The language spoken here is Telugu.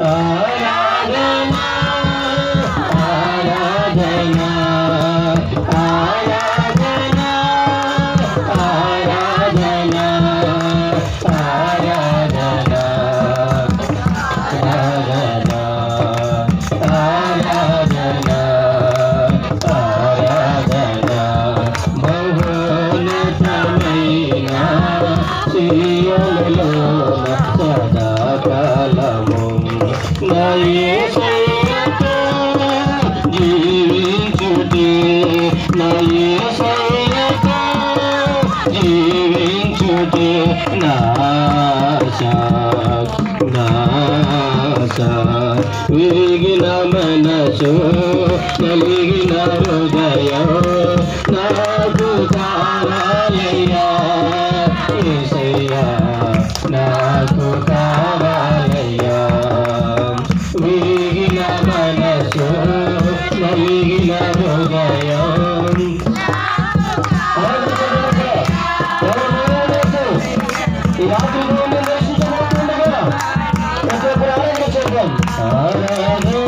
Hare జీవించుటే నా జీవించుటే నా విరిగిన మనసు కలిగిన హృదయం నాకు తారయ్యా నాకు 나무가연이 나도 너무 내 신경 못 한다고 그래서 그래 알아야 되겠지 그럼 알아야 돼